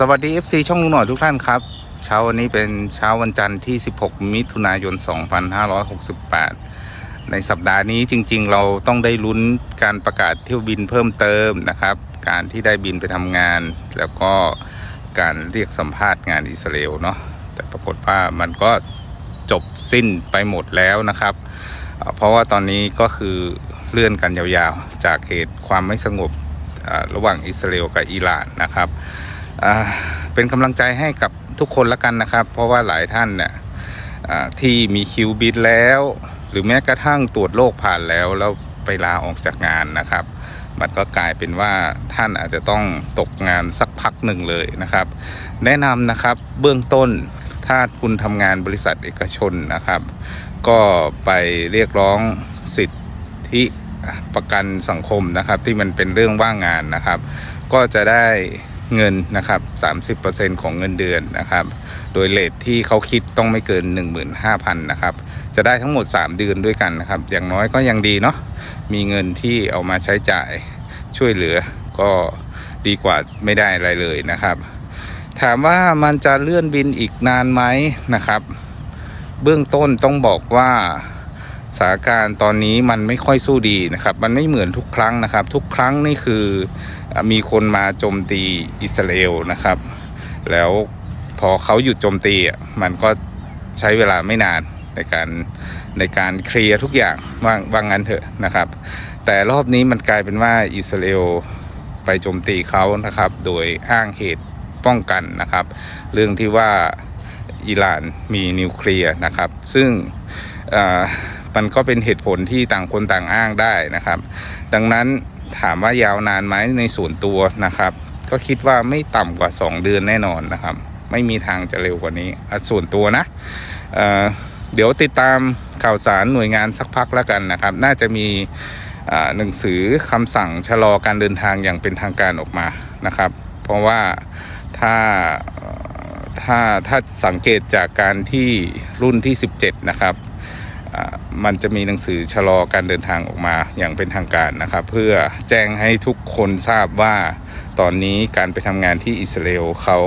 สวัสดี FC ช่องลุงหน่อยทุกท่านครับ เช้าวันนี้เป็นเช้าวันจันทร์ที่ 16 มิถุนายน 2568 ในสัปดาห์นี้จริงๆ เราต้องได้ลุ้นการประกาศเที่ยวบินเพิ่มเติมนะครับ การที่ได้บินไปทำงาน แล้วก็การเรียกสัมภาษณ์งานอิสราเอลเนาะแต่ปรากฏว่ามันก็จบสิ้นไปหมดแล้วนะครับ เพราะว่าตอนนี้ก็คือเลื่อนกันยาวๆ จากเหตุความไม่สงบระหว่างอิสราเอลกับอิหร่านนะครับ เป็นกำลังใจให้กับทุกคนละกันนะครับ เพราะว่าหลายท่านเนี่ยที่มีคิวบินแล้ว หรือแม้กระทั่งตรวจโรคผ่านแล้วแล้วไปลาออกจากงานนะครับมันก็กลายเป็นว่าท่านอาจจะต้องตกงานสักพักหนึ่งเลยนะครับ แนะนำนะครับเบื้องต้นถ้าคุณทำงานบริษัทเอกชนนะครับ ก็ไปเรียกร้องสิทธิประกันสังคมนะครับ ที่มันเป็นเรื่องว่างงานนะครับ ก็จะได้ เงินนะครับ 30%ของเงินเดือนนะครับ โดยเลทที่เขาคิดต้องไม่เกิน 15,000นะครับ จะได้ทั้งหมด 3 เดือนด้วยกันนะครับ อย่างน้อยก็ยังดีเนาะ มีเงินที่เอามาใช้จ่ายช่วยเหลือก็ดีกว่าไม่ได้อะไรเลยนะครับ ถามว่ามันจะเลื่อนบินอีกนานไหมนะครับ เบื้องต้นต้องบอกว่า สถานการณ์ตอนนี้มันไม่ค่อยสู้ดีนะครับ มันไม่เหมือนทุกครั้งนะครับ ทุกครั้งนี่คือมีคนมาโจมตีอิสราเอลนะครับ แล้วพอเขาหยุดโจมตีอะมันก็ใช้เวลาไม่นานในการในการเคลียร์ทุกอย่างว่าว่างั้นเถอะนะครับ แต่รอบนี้มันกลายเป็นว่าอิสราเอลไปโจมตีเขานะครับ โดยอ้างเหตุป้องกันนะครับ เรื่องที่ว่าอิหร่านมีนิวเคลียร์นะครับ ซึ่ง มันก็เป็นเหตุผลที่ต่างคนต่างอ้างได้นะครับ ดังนั้นถามว่ายาวนานไหมในส่วนตัวนะครับ ก็คิดว่าไม่ต่ำกว่า 2 เดือนแน่นอนนะครับ ไม่มีทางจะเร็วกว่านี้อะส่วนตัวนะเเดี๋ยวติดตามข่าวสารหน่วยงานสักพักแล้วกันนะครับ น่าจะมีหนังสือคำสั่งชะลอการเดินทางอย่างเป็นทางการออกมานะครับ เพราะว่าถ้าถ้าถ้าสังเกตจากการที่รุ่นที่ 17 นะครับ มันจะมีหนังสือชะลอการเดินทางออกมาอย่างเป็นทางการนะครับ เพื่อแจ้งให้ทุกคนทราบว่าตอนนี้การไปทำงานที่อิสราเอลเขา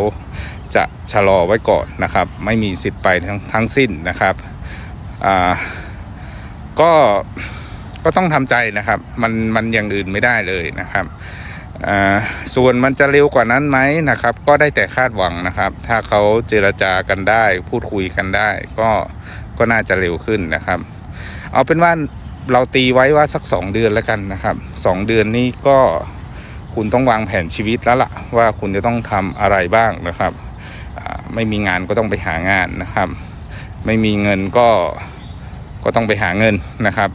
จะชะลอไว้ก่อนนะครับ ไม่มีสิทธิ์ไปทั้งทั้งสิ้นนะครับก็ก็ต้องทำใจนะครับ มันมันอย่างอื่นไม่ได้เลยนะครับ ส่วนมันจะเร็วกว่านั้นไหมนะครับ ก็ได้แต่คาดหวังนะครับ ถ้าเขาเจรจากันได้ พูดคุยกันได้ ก็ก็น่าจะเร็วขึ้นนะครับ เอาเป็นว่าเราตีไว้ว่าสัก 2 เดือนแล้วกันนะครับ 2 เดือนนี้ก็คุณต้องวางแผนชีวิตแล้วล่ะ ว่าคุณจะต้องทำอะไรบ้างนะครับ ไม่มีงานก็ต้องไปหางานนะครับ ไม่มีเงินก็ก็ต้องไปหาเงินนะครับ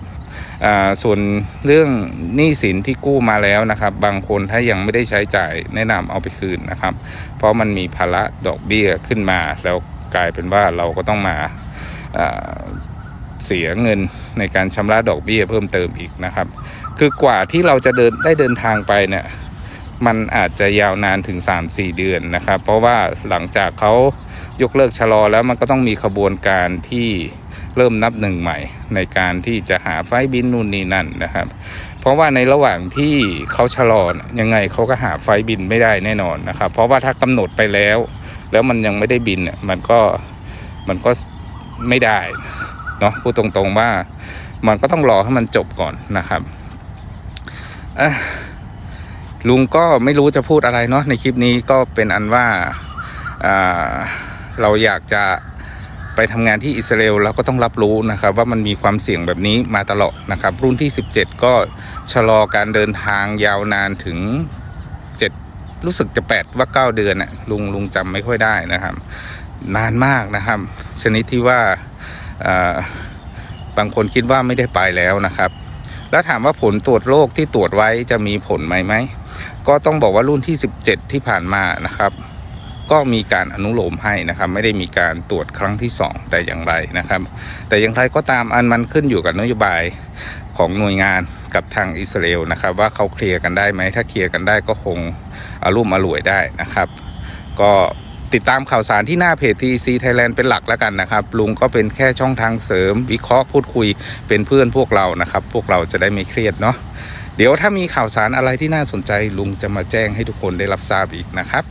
ส่วนเรื่องหนี้สินที่กู้มาแล้วนะครับ บางคนถ้ายังไม่ได้ใช้จ่ายแนะนำเอาไปคืนนะครับ เพราะมันมีภาระดอกเบี้ยขึ้นมา แล้วกลายเป็นว่าเราก็ต้องมาเสียเงินในการชำระดอกเบี้ยเพิ่มเติมอีกนะครับ คือกว่าที่เราจะเดินได้เดินทางไปเนี่ย มันอาจจะยาวนานถึง 3-4 เดือนนะครับ เพราะว่าหลังจากเขายกเลิกชะลอแล้วมันก็ต้องมีขบวนการที่เริ่มนับหนึ่งใหม่ ในการที่จะหาไฟบินนู่นนี่นั่นนะครับ เพราะว่าในระหว่างที่เขาชะลอยังไงเขาก็หาไฟบินไม่ได้แน่นอนนะครับ เพราะว่าถ้ากำหนดไปแล้ว แล้วมันยังไม่ได้บินเนี่ยมันก็มันก็ไม่ได้เนาะพูดตรงๆว่ามันก็ต้องรอให้มันจบก่อนนะครับอ้อ ลุงก็ไม่รู้จะพูดอะไรเนาะในคลิปนี้ก็เป็นอันว่าอ่าเราอยากจะไปทำงานที่อิสราเอลเราก็ต้องรับรู้นะครับว่ามันมีความเสี่ยงแบบนี้มาตลอดนะครับ รุ่นที่ 17 ก็ชะลอการเดินทางยาวนานถึง 7 รู้สึกจะ 8 ว่า 9 เดือนน่ะลุงลุงจำไม่ค่อยได้นะครับ นานมากนะครับ ชนิดที่ว่าอ่าบางคนคิดว่าไม่ได้ไปแล้วนะครับ แล้วถามว่าผลตรวจโรคที่ตรวจไว้จะมีผลไหมไหม ก็ต้องบอกว่ารุ่นที่ 17 ที่ผ่านมานะครับ ก็มีการอนุโลมให้นะครับ ไม่ได้มีการตรวจครั้งที่ 2 แต่อย่างไรนะครับ แต่อย่างไรก็ตามอันมันขึ้นอยู่กับนโยบายของหน่วยงานกับทางอิสราเอลนะครับ ว่าเขาเคลียร์กันได้ไหมถ้าเคลียร์กันได้ก็คงอารุ่มอร่วยได้นะครับ ก็ ติดตามข่าวสารที่หน้าเพจ TEC Thailand เป็นหลักแล้วกันนะครับ ลุงก็เป็นแค่ช่องทางเสริม วิเคราะห์พูดคุยเป็นเพื่อนพวกเรานะครับ พวกเราจะได้ไม่เครียดเนาะเดี๋ยวถ้ามีข่าวสารอะไรที่น่าสนใจลุงจะมาแจ้งให้ทุกคนได้รับทราบอีกนะครับ